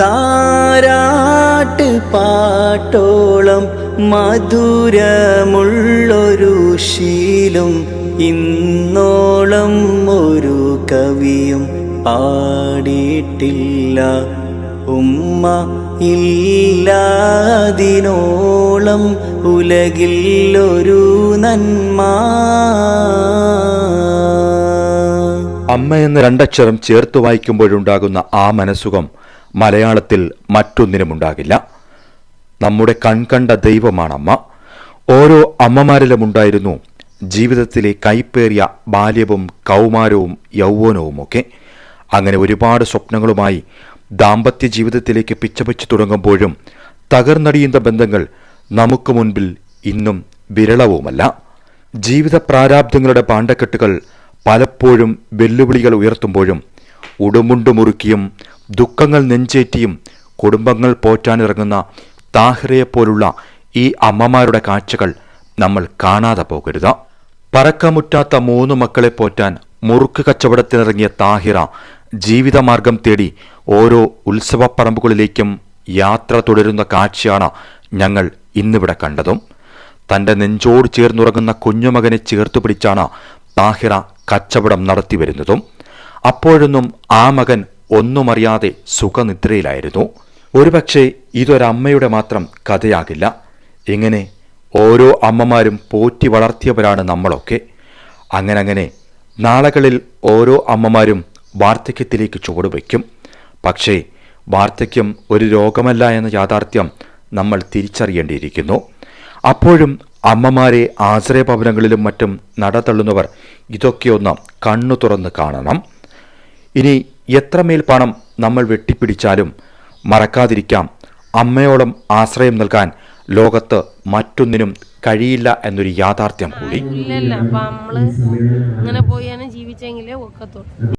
താരാട്ട് പാട്ടോളം മധുരമുള്ളൊരു ശീലും ഇന്നോളം ഒരു കവിയും പാടിയിട്ടില്ല. ഉമ്മ ഇല്ലാതിനോളം ഉലകിൽ ഒരു നന്മ. അമ്മ എന്ന രണ്ടക്ഷരം ചേർത്ത് വായിക്കുമ്പോഴുണ്ടാകുന്ന ആ മനസ്സുഖം മലയാളത്തിൽ മറ്റൊന്നിനുമുണ്ടാകില്ല. നമ്മുടെ കൺകണ്ട ദൈവമാണമ്മ. ഓരോ അമ്മമാരിലും ഉണ്ടായിരുന്നു ജീവിതത്തിലെ കൈപ്പേറിയ ബാല്യവും കൗമാരവും യൗവനവുമൊക്കെ. അങ്ങനെ ഒരുപാട് സ്വപ്നങ്ങളുമായി ദാമ്പത്യ ജീവിതത്തിലേക്ക് പിച്ചപിച്ചു തുടങ്ങുമ്പോഴും തകർന്നടിയുന്ന ബന്ധങ്ങൾ നമുക്ക് മുൻപിൽ ഇന്നും വിരളവുമല്ല. ജീവിത പ്രാരാബ്ദങ്ങളുടെ പാണ്ടക്കെട്ടുകൾ പലപ്പോഴും വെല്ലുവിളികൾ ഉയർത്തുമ്പോഴും ഉടുമുണ്ടു മുറുക്കിയും ദുഃഖങ്ങൾ നെഞ്ചേറ്റിയും കുടുംബങ്ങൾ പോറ്റാനിറങ്ങുന്ന താഹിറയെപ്പോലുള്ള ഈ അമ്മമാരുടെ കാഴ്ചകൾ നമ്മൾ കാണാതെ പോകരുത്. പറക്കമുറ്റാത്ത മൂന്ന് മക്കളെ പോറ്റാൻ മുറുക്ക് കച്ചവടത്തിനിറങ്ങിയ താഹിറ ജീവിതമാർഗം തേടി ഓരോ ഉത്സവപ്പറമ്പുകളിലേക്കും യാത്ര തുടരുന്ന കാഴ്ചയാണ് ഞങ്ങൾ ഇന്നിവിടെ കണ്ടതും. തന്റെ നെഞ്ചോട് ചേർന്നുറങ്ങുന്ന കുഞ്ഞുമകനെ ചേർത്തുപിടിച്ചാണ് താഹിറ കച്ചവടം നടത്തി വരുന്നതും. അപ്പോഴൊന്നും ആ മകൻ ഒന്നുമറിയാതെ സുഖനിദ്രയിലായിരുന്നു. ഒരുപക്ഷെ ഇതൊരമ്മയുടെ മാത്രം കഥയാകില്ല. ഇങ്ങനെ ഓരോ അമ്മമാരും പോറ്റി വളർത്തിയവരാണ് നമ്മളൊക്കെ. അങ്ങനെ അങ്ങനെ നാളകളിൽ ഓരോ അമ്മമാരും വാർദ്ധക്യത്തിലേക്ക് ചുവടുവയ്ക്കും പക്ഷേ വാർദ്ധക്യം ഒരു രോഗമല്ല എന്ന യാഥാർത്ഥ്യം നമ്മൾ തിരിച്ചറിയേണ്ടിയിരിക്കുന്നു. അപ്പോഴും അമ്മമാരെ ആശ്രയഭവനങ്ങളിലും മറ്റും നടതള്ളുന്നവർ ഇതൊക്കെയൊന്ന് കണ്ണു തുറന്ന് കാണണം. ഇനി എത്രമേൽ പണം നമ്മൾ വെട്ടിപ്പിടിച്ചാലും മറക്കാതിരിക്കാം. അമ്മയോളം ആശ്രയം നൽകാൻ ലോകത്ത് മറ്റൊന്നിനും കഴിയില്ല എന്നൊരു യാഥാർത്ഥ്യം കൂടി.